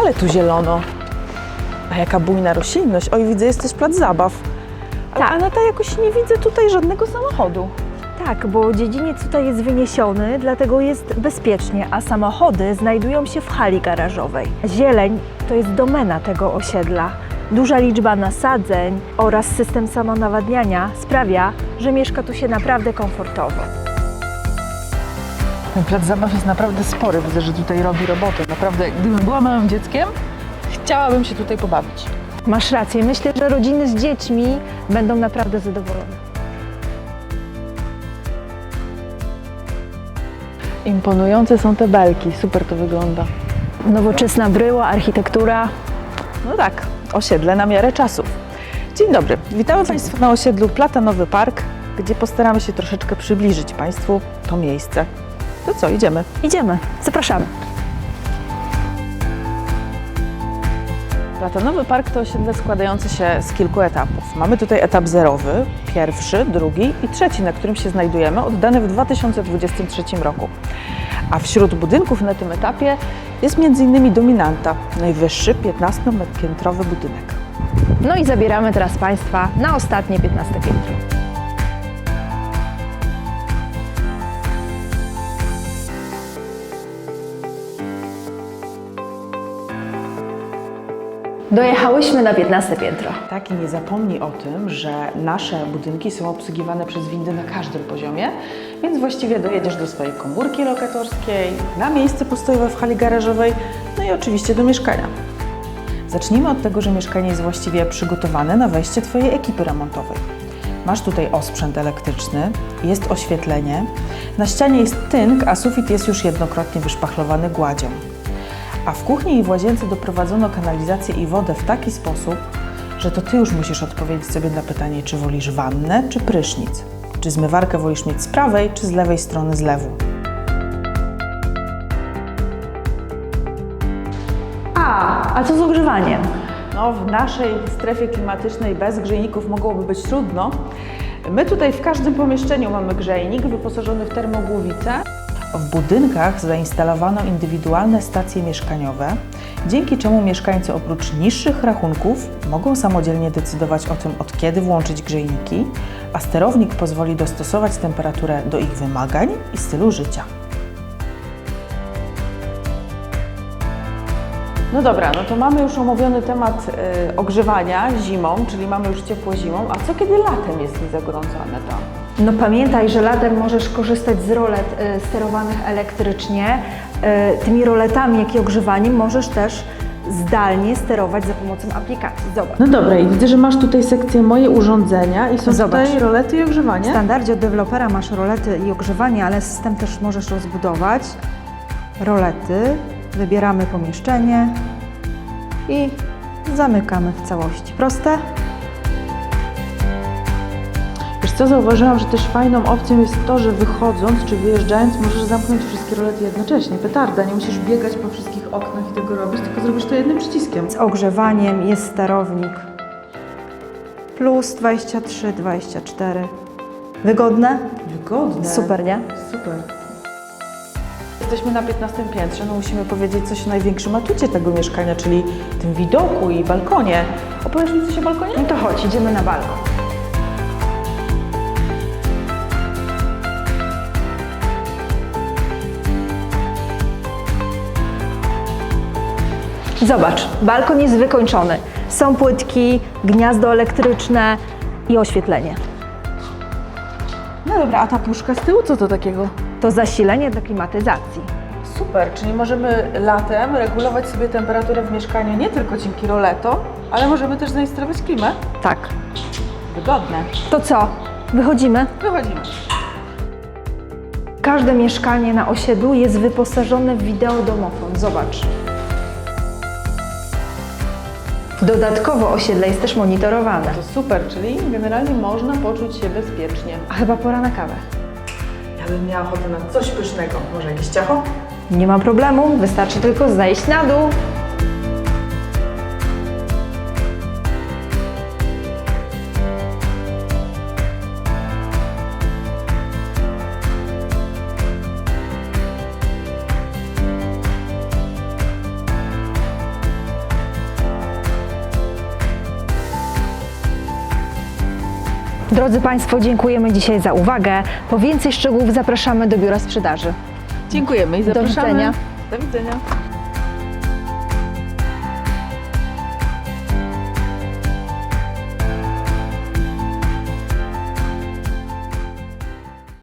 Ale tu zielono. A jaka bujna roślinność. Oj, widzę, jest też plac zabaw. Ale Tak. Aneta, jakoś nie widzę tutaj żadnego samochodu. Tak, bo dziedziniec tutaj jest wyniesiony, dlatego jest bezpiecznie, a samochody znajdują się w hali garażowej. Zieleń to jest domena tego osiedla. Duża liczba nasadzeń oraz system samonawadniania sprawia, że mieszka tu się naprawdę komfortowo. Ten plac zabaw jest naprawdę spory. Widzę, że tutaj robi robotę. Naprawdę, gdybym była małym dzieckiem, chciałabym się tutaj pobawić. Masz rację, myślę, że rodziny z dziećmi będą naprawdę zadowolone. Imponujące są te belki. Super to wygląda. Nowoczesna bryła, architektura. No tak, osiedle na miarę czasów. Dzień dobry, witamy Państwa na osiedlu Platanowy Park, gdzie postaramy się troszeczkę przybliżyć Państwu to miejsce. To co, idziemy? Idziemy, zapraszamy. Platanowy Park to osiedle składające się z kilku etapów. Mamy tutaj etap zerowy, pierwszy, drugi i trzeci, na którym się znajdujemy, oddany w 2023 roku. A wśród budynków na tym etapie jest m.in. Dominanta, najwyższy 15-piętrowy budynek. No i zabieramy teraz Państwa na ostatnie 15 piętro. Dojechałyśmy na 15 piętro. Tak i nie zapomnij o tym, że nasze budynki są obsługiwane przez windy na każdym poziomie, więc właściwie dojedziesz do swojej komórki lokatorskiej, na miejsce postojowe w hali garażowej, no i oczywiście do mieszkania. Zacznijmy od tego, że mieszkanie jest właściwie przygotowane na wejście Twojej ekipy remontowej. Masz tutaj osprzęt elektryczny, jest oświetlenie, na ścianie jest tynk, a sufit jest już jednokrotnie wyszpachlowany gładzią. A w kuchni i w łazience doprowadzono kanalizację i wodę w taki sposób, że to Ty już musisz odpowiedzieć sobie na pytanie, czy wolisz wannę, czy prysznic. Czy zmywarkę wolisz mieć z prawej, czy z lewej strony zlewu. A, a co z ogrzewaniem? No, w naszej strefie klimatycznej bez grzejników mogłoby być trudno. My tutaj w każdym pomieszczeniu mamy grzejnik wyposażony w termogłowicę. W budynkach zainstalowano indywidualne stacje mieszkaniowe, dzięki czemu mieszkańcy oprócz niższych rachunków mogą samodzielnie decydować o tym, od kiedy włączyć grzejniki, a sterownik pozwoli dostosować temperaturę do ich wymagań i stylu życia. No dobra, no to mamy już omówiony temat y, ogrzewania zimą, czyli mamy już ciepło zimą, a co kiedy latem jest niezagorącone to? No pamiętaj, że latem możesz korzystać z rolet y, sterowanych elektrycznie. Y, tymi roletami, jak i ogrzewaniem możesz też zdalnie sterować za pomocą aplikacji. Zobacz. No dobra, i widzę, że masz tutaj sekcję moje urządzenia i są Zobacz. tutaj rolety i W ogrzewanie. standardzie od dewelopera masz rolety i ogrzewanie, ale system też możesz rozbudować. Rolety, wybieramy pomieszczenie i zamykamy w całości. Proste? Co, zauważyłam, że też fajną opcją jest to, że wychodząc czy wyjeżdżając możesz zamknąć wszystkie rolety jednocześnie. Petarda, nie musisz biegać po wszystkich oknach i tego robić, tylko zrobisz to jednym przyciskiem. Z ogrzewaniem jest sterownik plus 23, 24. Wygodne? Wygodne. Super, nie? Super. Jesteśmy na 15 piętrze, no musimy powiedzieć coś o największym atucie tego mieszkania, czyli tym widoku i balkonie. Opowiesz mi coś o balkonie? No to chodź, idziemy na balkon. Zobacz, balkon jest wykończony. Są płytki, gniazdo elektryczne i oświetlenie. No dobra, a ta puszka z tyłu, co to takiego? To zasilenie do klimatyzacji. Super, czyli możemy latem regulować sobie temperaturę w mieszkaniu nie tylko dzięki roletom, ale możemy też zainstalować klimę. Tak. Wygodne. To co? Wychodzimy? Wychodzimy. Każde mieszkanie na osiedlu jest wyposażone w wideodomofon. Zobacz. Dodatkowo osiedle jest też monitorowane. To super, czyli generalnie można poczuć się bezpiecznie. A chyba pora na kawę. Ja bym miała ochotę na coś pysznego. Może jakieś ciacho? Nie ma problemu, wystarczy tylko zejść na dół. Drodzy Państwo, dziękujemy dzisiaj za uwagę. Po więcej szczegółów zapraszamy do biura sprzedaży. Dziękujemy i Do zapraszamy. widzenia. Do widzenia.